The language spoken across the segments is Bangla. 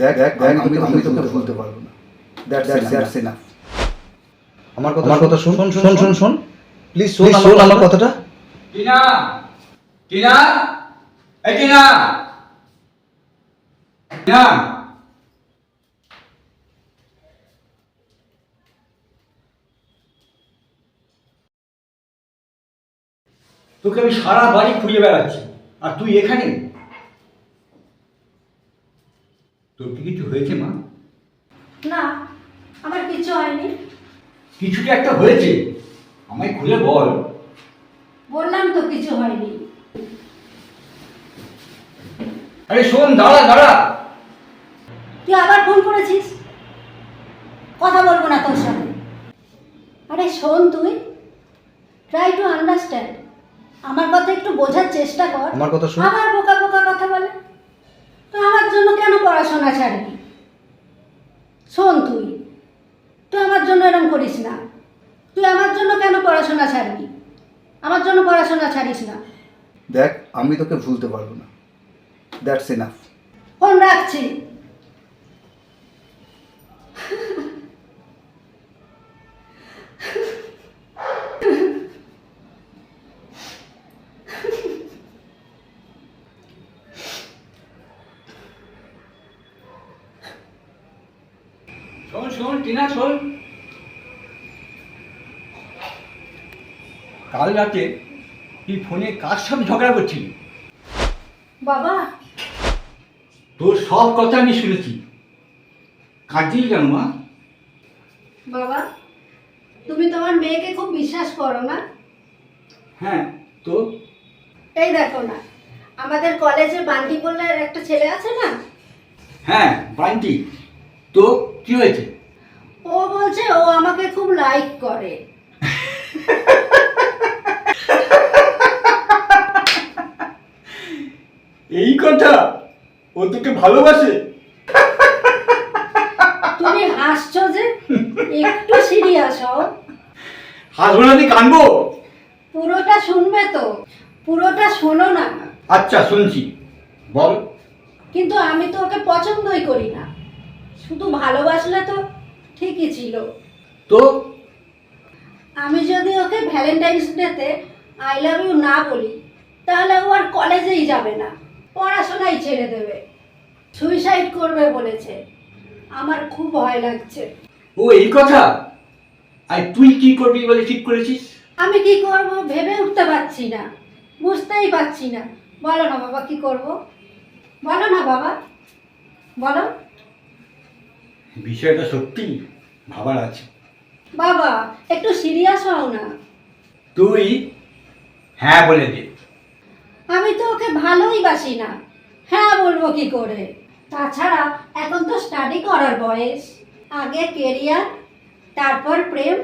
দেখ দেখ দেখ আমি আমি তোকে ভুলতে পারব না। দ্যাটস দ্যাটস এনাফ আমার কথা আমার কথা শোন শোন শোন শোন শোন। প্লিজ প্লিজ শোন আমার কথাটা। টিনা টিনা এই টিনা। টিনা। তোকে আমি সারা বাড়ি খুঁজে বেড়াচ্ছি। আর তুই এখানে? তোর কি কিছু হয়েছে মা? না আমার কিছু হয়নি। কিছুটা একটা হয়েছে? আমায় খুলে বল। বললাম তো কিছু হয়নি। আরে শোন দাঁড়া দাঁড়া। তুই আবার ফোন করেছিস? কথা বলব না তোর সাথে। আরে শোন তুই ট্রাই টু আন্ডারস্ট্যান্ড আমার কথা একটু বোঝার চেষ্টা কর। আমার কথা শোন। আবার বোকা বোকা কথা বলে। তো আমার জন্য কেন পড়াশোনা ছাড়বি? শোন তুই তুই আমার জন্য এরম করিস না। তুই আমার জন্য কেন পড়াশোনা ছাড়বি? আমার জন্য পড়াশোনা ছাড়িস না। দেখ আমি তোকে ভুলতে পারব না। দ্যাটস এনাফ ফোন রাখছি। শোন শোন টিনা শোন। কাল রাতে তুই ফোনে কার সাথে ঝগড়া করছিলি? বাবা। তোর সব কথা আমি শুনেছি। কাঁদছিলি কেন মা? বাবা তুমি তোমার মেয়েকে খুব বিশ্বাস করো না? হ্যাঁ তো? এই দেখো না আমাদের কলেজে বান্টি বললে একটা ছেলে আছে না? হ্যাঁ বান্টি। তো কি হয়েছে? ও বলছে ও আমাকে খুব লাইক করে। এই কথা? ও তোকে ভালোবাসে? তুমি হাসছো যে? একটু সিরিয়াস হও। হাসবো না কানবো? পুরোটা শুনবে তো? পুরোটা শোনো না। আচ্ছা শুনছি। বল। কিন্তু আমি তো ওকে পছন্দই করি না। শুধু ভালোবাসলে তো ঠিকই ছিল। তো? আমি যদি ওকে ভ্যালেন্টাইন্স ডেতে আই লাভ ইউ না বলি তাহলে ও আর কলেজেই যাবে না পড়াশোনাই ছেড়ে দেবে। সুইসাইড করবে বলেছে। আমার খুব ভয় লাগছে। ও এই কথা? আর তুই কি করবি বলে ঠিক করেছিস? আমি কি করব ভেবে উঠতে পারছি না বুঝতেই পারছি না। বলো না বাবা কি করব? বলো না বাবা। বলো। বিষয়টা সত্যি ভাবার আছে। বাবা একটু সিরিয়াস হও না। তুই হ্যাঁ বলে দে। আমি তো ওকে ভালোই বাসি না। হ্যাঁ বলব কি করে? তাছাড়া এখন তো স্টাডি করার বয়স। আগে কেরিয়ার তারপর প্রেম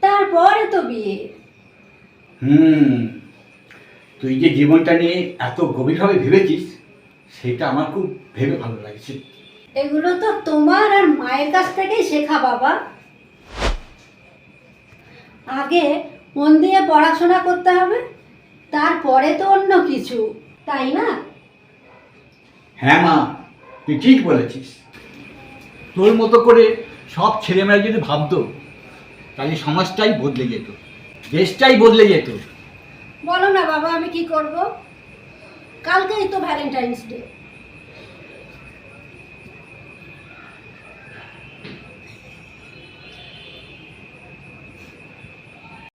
তারপরে তো বিয়ে। হুম তুই যে জীবনটা নিয়ে এত গভীরভাবে ভেবেছিস সেটা আমার খুব ভেবে ভালো লাগছে। এগুলো তো তোমার আর মায়ের কাছ থেকেই শেখা বাবা। আগে মন দিয়ে পড়াশোনা করতে হবে তারপরে তো অন্য কিছু তাই না? হ্যাঁ মা তুই ঠিক বলেছিস। তোর মতো করে সব ছেলেমেয়েরা যদি ভাবতো তাহলে সমাজটাই বদলে যেত দেশটাই বদলে যেত। বলো না বাবা আমি কি করব? কালকেই তো ভ্যালেন্টাইন্স ডে